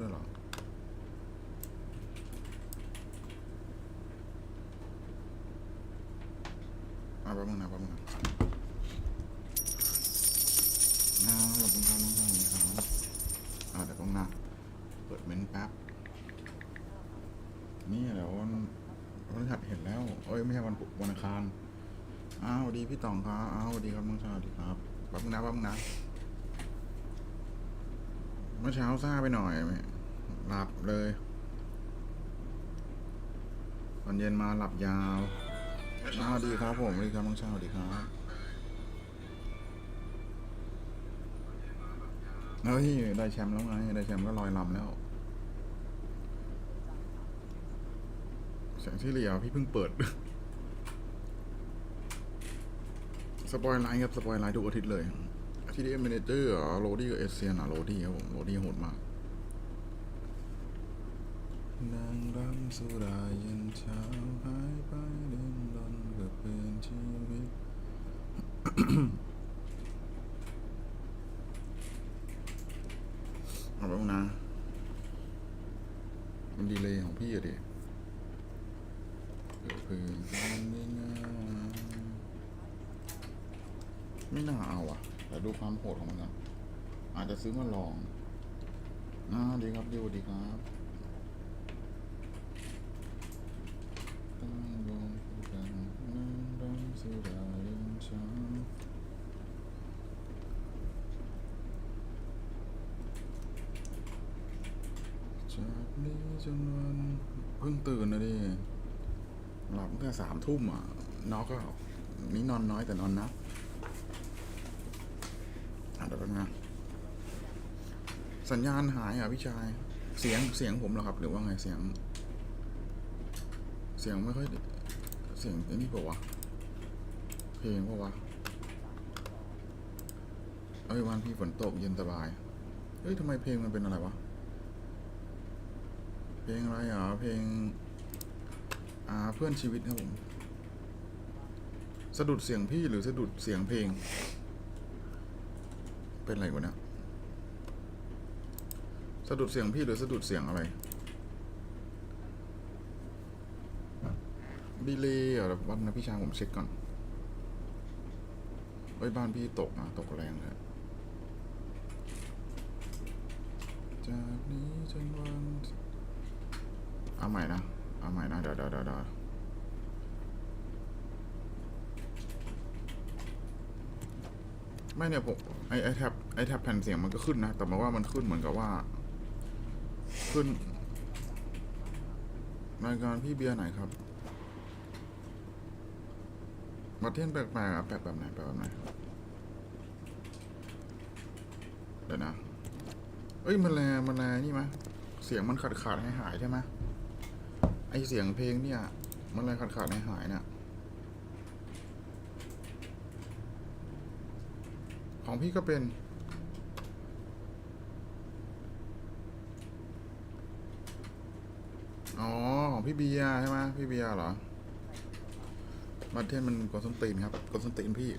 ด้วยหรออะแป๊บนึงนะแป๊บนึงนะน้าขอบคุณครับน้องชายครับอ่าเดี๋ยวต้องนะเปิดเมนแป๊บ นี่เดี๋ยววันวันหัดเห็นแล้ว เอ้ยไม่ใช่วันพุธวันอังคารอ้าวสวัสดีพี่ต๋องครับอ้าวสวัสดีครับน้องชายสวัสดีครับแป๊บนึงนะแป๊บนึงนะ มื่อเช้าซ่าไปหน่อยหลับเลยตอนเย็นมาหลับยาวสวัสดีครับผมวัสดีครับน้องชาดีครับเฮ้ยได้แชมป์แล้วไงได้แชมป์ก็ลอยลำแล้วแสงที่เหลียวพี่เพิ่งเปิด สปอยไลน์ครับสปอยไลน์ทุกอาทิตย์เลย ที่ดีเอ็มเมนเจอร์โรดี้กับเอเซียนอะโรดี้ครับผมโรดี้โหดมากนางรำสุดาเย็นเช้าหายไปเดินดอนกับเป็นชีวิตเอาไปบ้างนะมันดีเลยของพี่อะดิเกิดเพื่อนกันได้ง่ายไม่น่าเอาอะ แต่ดูความโหดของมันนะอาจจะซื้อมาลองอ่าดีครับดีดีครับตั้งวงกันนั่งดำสุดาเย็นช้าจากนี้จนวันเพิ่งตื่นนะดิหลับตั้งแต่สามทุ่มอะน็อกก็นี่นอนน้อยแต่นอนนักอะ เดี๋ยวแป๊บนะสัญญาณหายอะพี่ชาย เสียงเสียงผมเหรอครับ หรือว่าไงเสียง เสียงไม่ค่อยเสียงไอ้นี่เปล่าวะเพลงเปล่าวะเอ้ยวันพี่ฝนตกเย็นสบายเฮ้ยทำไมเพลงมันเป็นอะไรวะ เพลงอะไรอะเพลง อ่าเพื่อนชีวิตครับผม สะดุดเสียงพี่หรือสะดุดเสียงเพลง เป็นอะไรวะเนี่ยสะดุดเสียงพี่หรือสะดุดเสียงอะไรดีเลยอะวันนะพี่ชายผมเช็คก่อนเฮ้ยบ้านพี่ตกนะตกแรงเลยจากนี้จนวันเอาใหม่นะเอาใหม่นะเดี๋ยวเดี๋ยวเดี๋ยวเดี๋ยว ไม่เนี่ยผมไอไอแท็บไอแท็บแผ่นเสียงมันก็ขึ้นนะ แต่มาว่ามันขึ้นเหมือนกับว่า ขึ้นรายการพี่เบียร์ไหนครับมาเทียนแปลกๆอะแปลกแบบไหนแปลกแบบไหนเดี๋ยวนะ เอ้ยมันแลมันแลนี่มะเสียงมันขาดขาดหายหายใช่ไหมไอเสียงเพลงเนี่ย มันอะไรขาดขาดหายหายเนี่ย ของพี่ก็เป็น อ๋อ ของพี่เบียใช่ไหมพี่เบียเหรอ มาเทนมันกดส้นตีนครับกดส้นตีนพี่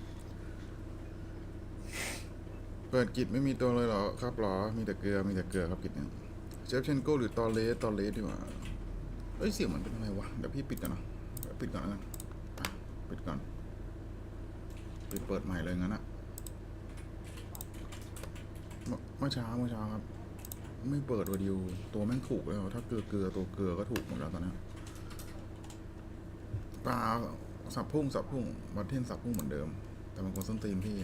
เปิดกิจไม่มีตัวเลยเหรอครับเหรอ มีแต่เกลือ มีแต่เกลือครับกิจเนี่ยเชฟเชนโก้หรือตอเลสตอเลสดีกว่าเอ้ยเสียงมันเป็นอะไรวะ เดี๋ยวพี่ปิดก่อนนะเดี๋ยวปิดก่อนนะปิดก่อนปิดเปิดใหม่เลยงั้นอะ เมื่อเช้าเมื่อเช้าครับ ไม่เปิดวดิวตัวแม่งถูกแล้ว ถ้าเกลือเกลือตัวเกลือก็ถูกหมดแล้วตอนนี้ปลาสับพุ่งสับพุ่งวัดเทนสับพุ่งเหมือนเดิม แต่มันคนส้นตีนพี่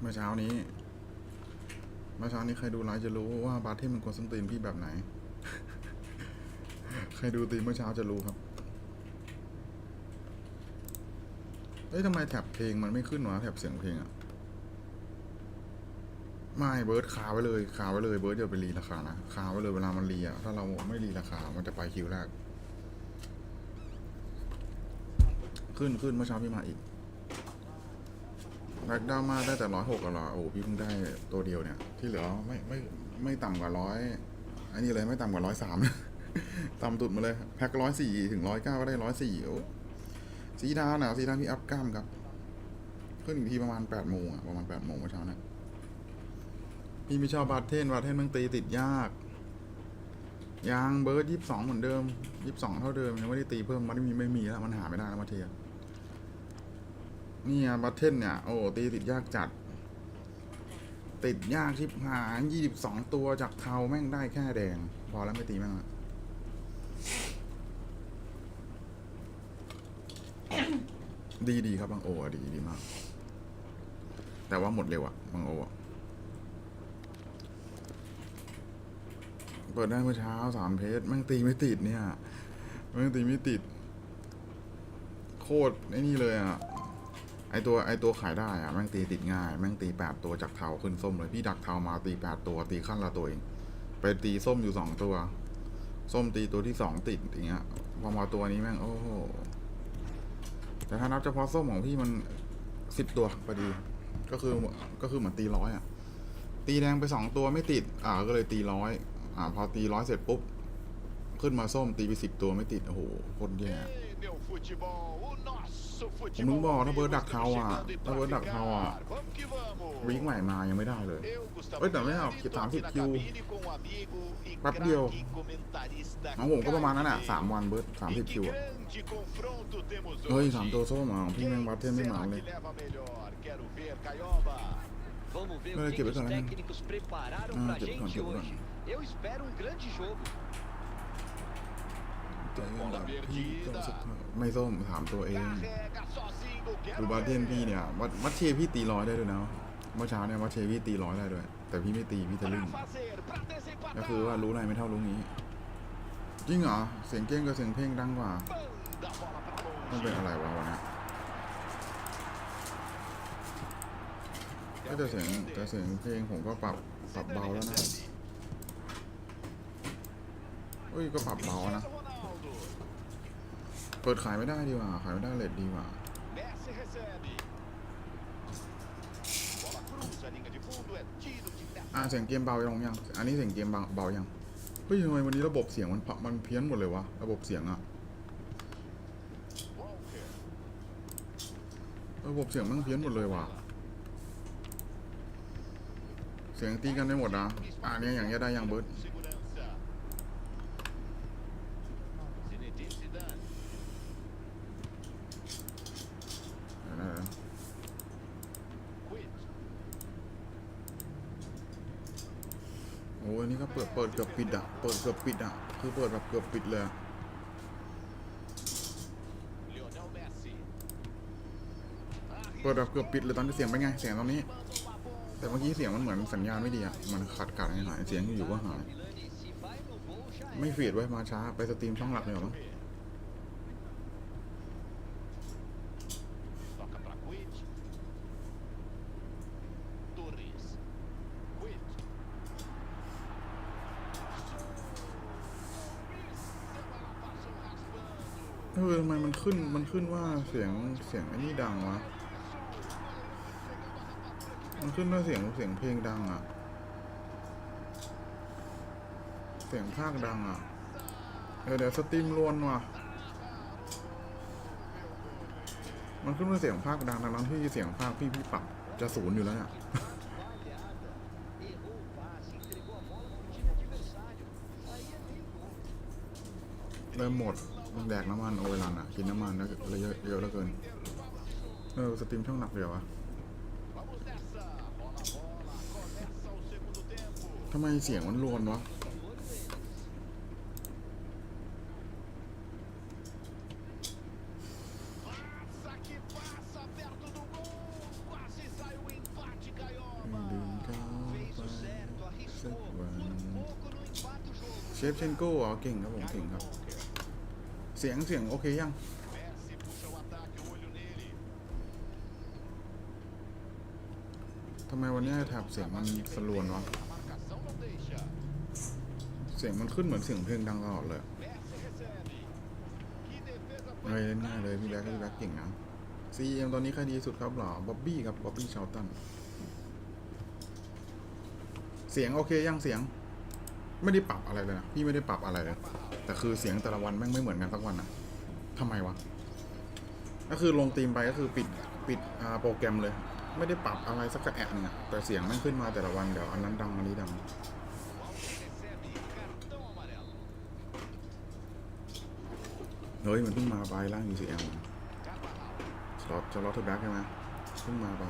เมื่อเช้านี้ เมื่อเช้านี้ใครดูไลฟ์จะรู้ว่าบาร์เทนมันกวนส้นตีนพี่แบบไหน ใครดูตีเมื่อเช้าจะรู้ครับ เอ้ยทำไมแท็บเพลงมันไม่ขึ้นวะแท็บเสียงเพลงอะไม่เบิร์ดคาไว้เลยคาไว้เลยเบิร์ดอย่าไปรีราคานะคาไว้เลยเวลามันรีอะถ้าเราไม่รีราคา มันจะไปคิวแรก ขึ้นขึ้นเมื่อเช้าพี่มาอีกแบ็กดาวมาได้แต่ร้อยหกเหรอโอ้พี่เพิ่งได้ตัวเดียวเนี่ย ที่เหลือไม่ไม่ไม่ต่ำกว่าร้อยอันนี้เลยไม่ต่ำกว่าร้อยสามต่ำตุดมาเลย แพ็คร้อยสี่ถึงร้อยเก้าก็ได้ร้อยสี่โอ้ สีดาหนาวสีดาพี่อัพกล้ามครับ ขึ้นอีกทีประมาณแปดโมงอะประมาณแปดโมงเมื่อเช้านะพี่ไม่ชอบบาดเทนบาดเทนมันตีติดยากยางเบิร์ดยี่สิบสองเหมือนเดิมยี่สิบสองเท่าเดิมยังไม่ได้ตีเพิ่มมันไม่มีไม่มีแล้วมันหาไม่ได้แล้วมาเทียนี่อะบัตเทนเนี่ยโอ้ตีติดยากจัด ติดยากชิบหายยี่สิบสองตัวจากเทาแม่งได้แค่แดง พอแล้วไม่ตีแม่งละ ดีดีครับบางโออะดีดีมาก แต่ว่าหมดเร็วอะบางโออะเปิดได้เมื่อเช้าสามเพจแม่งตีไม่ติดเนี่ยแม่งตีไม่ติด โคตรไอ้นี่เลยอะไอตัวไอตัวขายได้อะแม่งตีติดง่าย แม่งตีแปดตัวจากเทาขึ้นส้มเลยพี่ดักเทามาตีแปดตัวตีขั้นละตัวเองไปตีส้มอยู่สองตัว ส้มตีตัวที่สองติดอย่างเงี้ยพอมาตัวนี้แม่งโอ้โห แต่ถ้านับเฉพาะส้มของพี่มันสิบตัวพอดี ก็คือก็คือเหมือนตีร้อยอะ ตีแดงไปสองตัวไม่ติด อ่าก็เลยตีร้อยอ่า พอตีร้อยเสร็จปุ๊บ ขึ้นมาส้มตีไปสิบตัวไม่ติด โอ้โหโคตรแย่ ผมมึงบอกถ้าเบิร์ดดักเทาอะถ้าเบิร์ดดักเทาอะวิ่งใหม่มายังไม่ได้เลยเอ้ยแต่ไม่เอาคิดสามสิบคิวแป๊บเดียวของผมก็ประมาณนั้นอะสามวันเบิร์ดสามสิบคิวอะเฮ้ยสามตัวโซ่มาพี่แมงวัดเทนไม่มาเลยไม่ได้เก็บไว้ก่อนแล้วกันเก็บไว้ก่อนเก็บก่อน hoje. Eu espero um grande jogo. Bola perdida. ไม่ส้มถามตัวเองดูบาเทนพี่เนี่ยวัดวัดเชพี่ตีร้อยได้ด้วยนะเมื่อเช้าเนี่ยวัดเชพี่ตีร้อยได้ด้วย แต่พี่ไม่ตีพี่ทะลึ่งก็คือว่ารู้อะไรไม่เท่ารู้งี้ จริงเหรอเสียงเก้งกับเสียงเพลงดังกว่า Manda a bola pra ต้องเป็นอะไรวะวันนี้ก็จะเสียงแต่เสียงเพลงผมก็ปรับปรับเบาแล้วนะเฮ้ยก็ปรับเบานะ เปิดขายไม่ได้ดีกว่า ขายไม่ได้เลทดีกว่า Messi recebe. Bola cruza a linha de fundo, é tiro de meta. อ่าเสียงเกมเบาลงยัง อันนี้เสียงเกมเบาเบายัง เฮ้ยทำไมวันนี้ระบบเสียงมันพับมันเพี้ยนหมดเลยวะ ระบบเสียงอะ Walker. ระบบเสียงมันเพี้ยนหมดเลยว่ะ เสียงตีกันได้หมดนะอ่าเนี่ยอย่างเงี้ยได้ยังเบิร์ด Segurança. Zinedine Zidane. เดี๋ยวนะเดี๋ยวนะ Quid. โอ้ยอันนี้ก็เปิดเปิดเกือบปิดอะเปิดเกือบปิดอะคือเปิดแบบเกือบปิดเลยเปิดแบบเกือบปิดเลยตอนที่เสียงเป็นไง เสียงตอนนี้ แต่เมื่อกี้เสียงมันเหมือนสัญญาณไม่ดีอะมันขัดขัดหายเสียงอยู่ก็หาย ไม่เฟีดไว้มาช้า ไปสตรีมช่องหลักเลยหรอมั้ง เออทำไมมันขึ้นมันขึ้นว่าเสียงเสียงไอ้นี่ดังวะ มันขึ้นว่าเสียงเสียงเพลงดังอะ เสียงภาคดังอะ เดี๋ยวเดี๋ยวสตรีมรวนว่ะ มันขึ้นว่าเสียงภาคดังทั้งที่เสียงภาคพี่พี่ปรับจะศูนย์อยู่แล้วเนี่ยเริ่มหมด แดกน้ำมันโอเวลันอะกินน้ำมันแล้วเลยเยอะเยอะเหลือเกิน เออสตรีมช่องหนักเดียวอะ Vamos nessa. Rola a bola. Começa o segundo tempo. ทำไมเสียงมันรวนวะ Passa que passa perto do gol. Quase saiu o empate, ไม่ Caioba. ลืมเขา Fez ไป o certo, สัก arriscou. วัน Por pouco não empata o jogo. เชฟเชนโก้เหรอเก่งครับผมเก่งครับเสียงเสียง โอเคยัง ทำไมวันนี้แท็บเสียงมันสลวนวะ เสียงมันขึ้นเหมือนเสียงเพลงดังตลอดเลยเฮ้ยเล่นง่ายเลยพี่แบ๊กพี่แบ๊กเก่งนะ CM ตอนนี้ใครดีสุดครับหรอบ๊อบบี้ครับบ๊อบบี้ชาวตัน เสียงโอเคยังเสียง ไม่ได้ปรับอะไรเลยนะ พี่ไม่ได้ปรับอะไรเลย แต่คือเสียงแต่ละวันแม่งไม่เหมือนกันสักวันอะทำไมวะ ก็คือลงธีมไปก็คือปิดปิดโปรแกรมเลย ไม่ได้ปรับอะไรสักกระแอะหนึงอะแต่เสียงแม่งขึ้นมาแต่ละวันเดี๋ยวอันนั้นดังอันนี้ดังเฮ้ยมันเพิ่งมาไปล่าง UCM Carvajal. สล็อตสล็อตเทอร์แบ็กใช่ไหมเพิ่งมาไป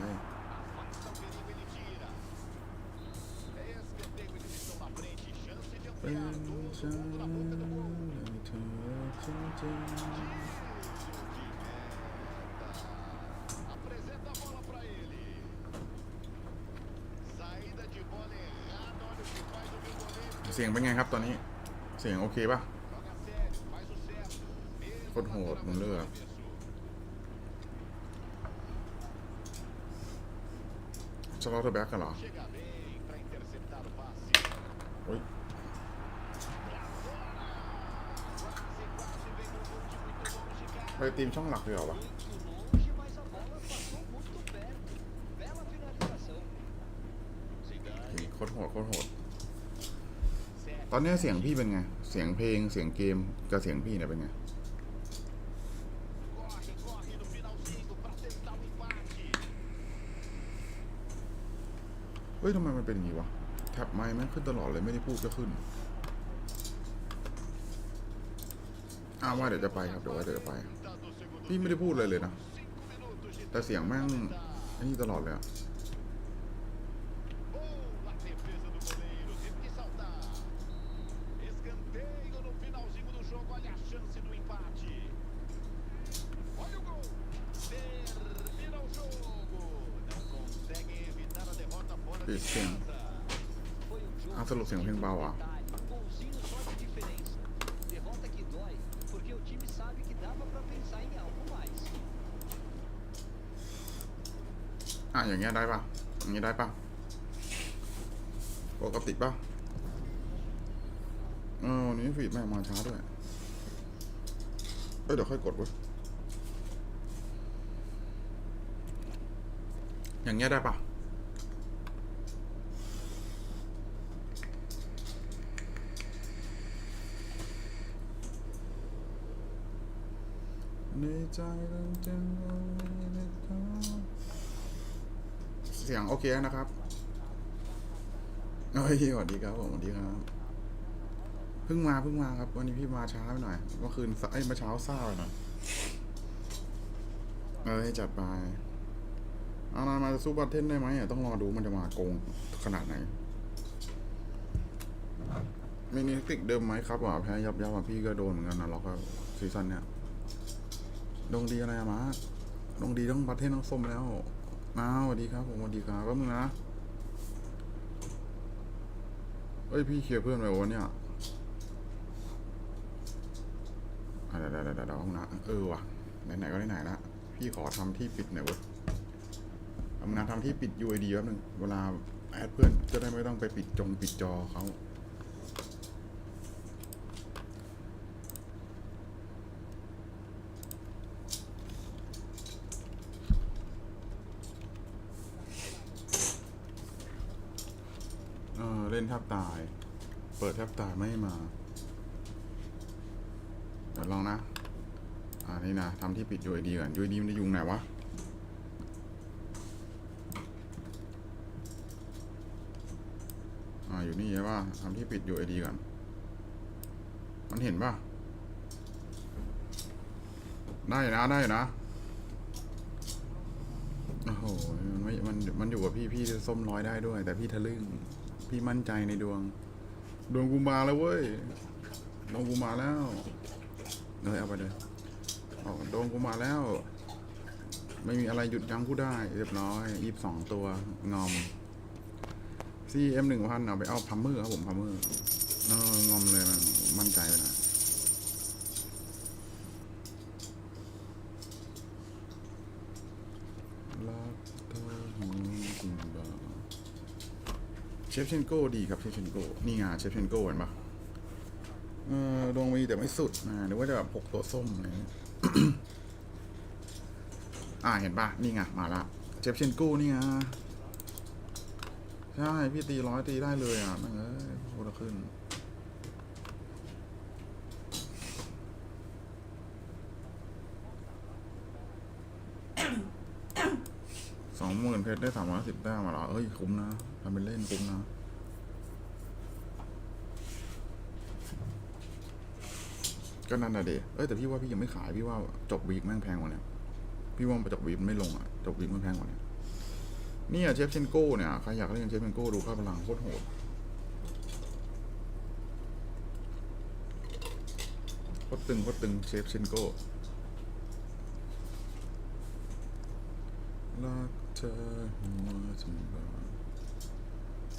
เสียงเป็นไงครับตอนนี้ เสียงโอเคปะโคตรโหดมึงเลือกชะร์ลอตแบ็กกันเหรอ longe, cara. ไปทีมช่องหลักเลยเหรอวะโคตรโหดโคตรโหด ตอนนี้เสียงพี่เป็นไง เสียงเพลงเสียงเกมกับเสียงพี่เนี่ยเป็นไงเฮ้ยทำไมมันเป็นอย่างนี้วะแท็บไมค์แม่งขึ้นตลอดเลยไม่ได้พูดก็ขึ้นอ้าวว่าเดี๋ยวจะไปครับเดี๋ยวว่าเดี๋ยวจะไป พี่ไม่ได้พูดเลยเลยนะ แต่เสียงแม่งไอ้นี่ตลอดเลยอะ อะอย่างเงี้ยได้ปะอย่างเงี้ยได้ปะปกติปะเออวันนี้ฟีดแม่งมาช้าด้วยเอ้ยเดี๋ยวค่อยกดเว้ยอย่างเงี้ยได้ปะในใจเราจะ เสียงโอเคนะครับเฮ้ยสวัสดีครับผมสวัสดีครับเพิ่งมาเพิ่งมาครับ วันนี้พี่มาช้าไปหน่อยเมื่อคืนสเอ้ยเมื่อเช้าซ่าไปหน่อยเอ้ยจัดไปอานามาจะสู้บัตเทนได้ไหมต้องรอดูมันจะมาโกงขนาดไหนมินิติกเดิมไหมครับว่าแพ้ยับยับอะพี่ก็โดนเหมือนกันนะล็อกซีซั่นเนี้ยดวงดีอะไรมาดวงดีต้องบัตเทนต้องส้มแล้ว อ้าวสวัสดีครับผมสวัสดีครับแป๊บนึงนะเอ้ยพี่เคลียร์เพื่อนไปวันเนี้ยอะเดี๋ยเดี๋ยวเดี๋ยวเดี๋ยวห้องนะเออว่ะไหนๆก็ไหนๆละพี่ขอทำที่ปิดหน่อยเว้ยทำงานทำที่ปิด UID แป๊บนึงเวลาแอดเพื่อนจะได้ไม่ต้องไปปิดจงปิดจอเขาเออเล่นแท บตาย เปิดแทบตายไม่มา เดี๋ยวลองนะ อ่านี่นะทำที่ปิด UID ก่อน UID มันจะยุงไหนวะอ่าอยู่นี่ใช่ป่ะทำที่ปิด UID ก่อน มันเห็นป่ะ ได้นะได้นะโอ้โห มันไม่มัน มันอยู่กับพี่ พี่ส้มร้อยได้ด้วย แต่พี่ทะลึ่ง พี่มั่นใจในดวง ดวงกูมาแล้วเว้ย ดวงกูมาแล้วเลยเอาไปเลยออกดวงกูมาแล้ว ไม่มีอะไรหยุดยั้งกูได้ เรียบร้อยยี่สิบสองตัวงอม CM หนึ่งพันเอาไปเอาพัมเมอร์ครับผมพัมเมอร์เอองอมเลยมันมั่นใจไปหนะ ชฟเชนโก้ดีครับเชฟเชนโก้นี่ไงเชฟเชนโก้เห็นปะเออดวงมีแต่ไม่สุดนะหรือว่าจะแบบหกตัวส้มอะไรเงี้ยอ่าเห็นปะนี่ไงมาละเชฟเชนกูนี่ไงใช่ พี่ตีร้อยตีได้เลยอะแม่งเอ้ยโคตรขึ้น องหมื่นเพชรได้สามร้อยสิบแต้มมาแล้วเอ้ย คุ้มนะทำเป็นเล่นคุ้มนะก็นั่นน่ะเดเอ้ยแต่พี่ว่าพี่ยังไม่ขายพี่ว่าจบวีคแม่งแพงกว่าเนี่ยพี่ว่าจบวีคมันไม่ลงอะจบวีคมันแพงกว่าเนี่ยนี่อะเชฟเชนโก้เนี่ยใครอยากเล่นเชฟเชนโก้ดูค่าพลังโคตรโหดโคตรตึงโคตรตึงเชฟเชนโก้รัก เธอหัวถึงบ้า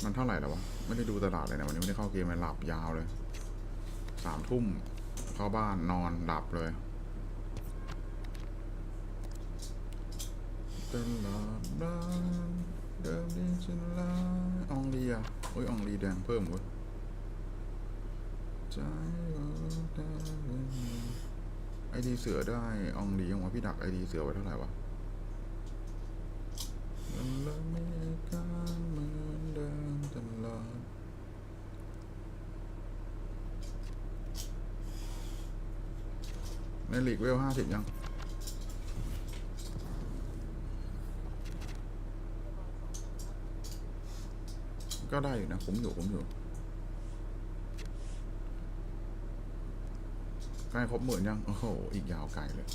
มันเท่าไหร่แล้ววะ ไม่ได้ดูตลาดเลยนะวันนี้ไม่ได้เข้าเกมเลยหลับยาวเลยสามทุ่มเข้าบ้านนอนหลับเลยตลอดบ้านเดิมนี้ฉันลาอองลีอะโอ้ยอองลีแดงเพิ่มเว้ยใจเราได้ไอดีเสือได้อองลียังวะพี่ดักไอดีเสือไว้เท่าไหร่วะ มันเริ่มมีอาการเหมือนเดิมตลอดในลีกเวลห้าสิบยังก็ได้อยู่นะคุ้มอยู่คุ้มอยู่ใกล้ครบหมื่นยัง โอ้โห อีกยาวไกลเลย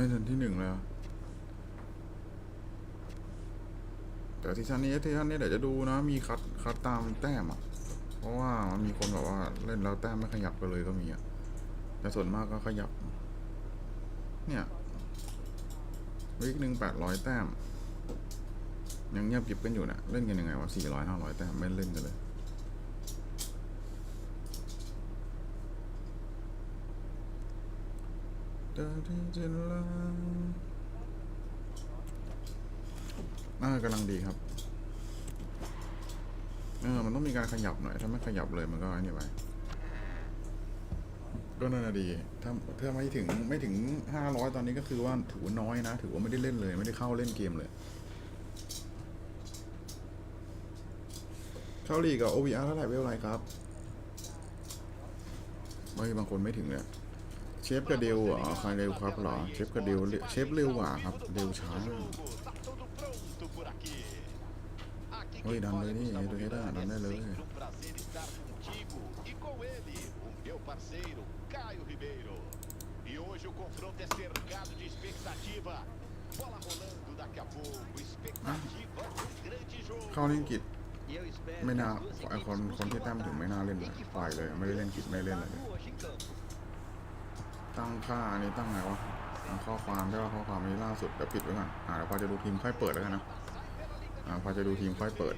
ในเดือนที่หนึ่งแล้ว แต่ซีซั่นนี้ซีซั่นนี้เดี๋ยวจะดูนะ มีคัดคัดตามแต้มอะ เพราะว่ามันมีคนแบบว่าเล่นแล้วแต้มไม่ขยับกันเลยก็มีอะแต่ส่วนมากก็ขยับ เนี่ยวีคหนึ่งแปดร้อยแต้ม ยังเงียบกริบกันอยู่นะเล่นกันยังไงวะสี่ร้อยห้าร้อยแต้มไม่เล่นกันเลย น่าน่ากำลังดีครับ เออ มันต้องมีการขยับหน่อย ถ้าไม่ขยับเลยมันก็ไอ้นี่ไป ก็น่าดี ถ้าถ้าไม่ถึงไม่ถึงห้าร้อยตอนนี้ก็คือว่าถือว่าน้อยนะ ถือว่าไม่ได้เล่นเลย ไม่ได้เข้าเล่นเกมเลย เข้าลีกับ OVR เท่าไหร่เวลอะไรครับ ไม่บางคนไม่ถึงเลย ชฟกระเดียวเหรอใครเร็วครับเหรอเชฟกระเดียวเชฟเร็วกว่าครับเร็วช้าเฮ้ยดันเลยนี่ดูให้ได้ดันได้เลยเข้าเล่นกิจไม่น่าไอคนคนที่แต้มถึงไม่น่าเล่นเลยปล่อยเลยไม่ได้เล่นกิจไม่เล่นเลย ตั้งค่าอันนี้ตั้งไงวะตั้งข้อความได้ว่าข้อความนี้ล่าสุดเดี๋ยวปิดไว้ก่อนอ่าเดี๋ยวพอจะดูทีมค่อยเปิดแล้วกันนะอ่าพอจะดูทีมค่อยเปิด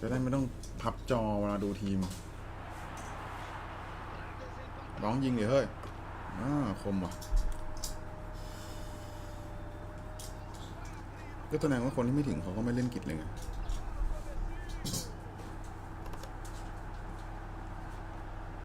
จะได้ไม่ต้องพับจอเวลาดูทีมร้องยิงเดี๋ยวเฮ้ยอ่าคมว่ะก็แสดงว่าคนที่ไม่ถึงเขาก็ไม่เล่นกิจเลยไง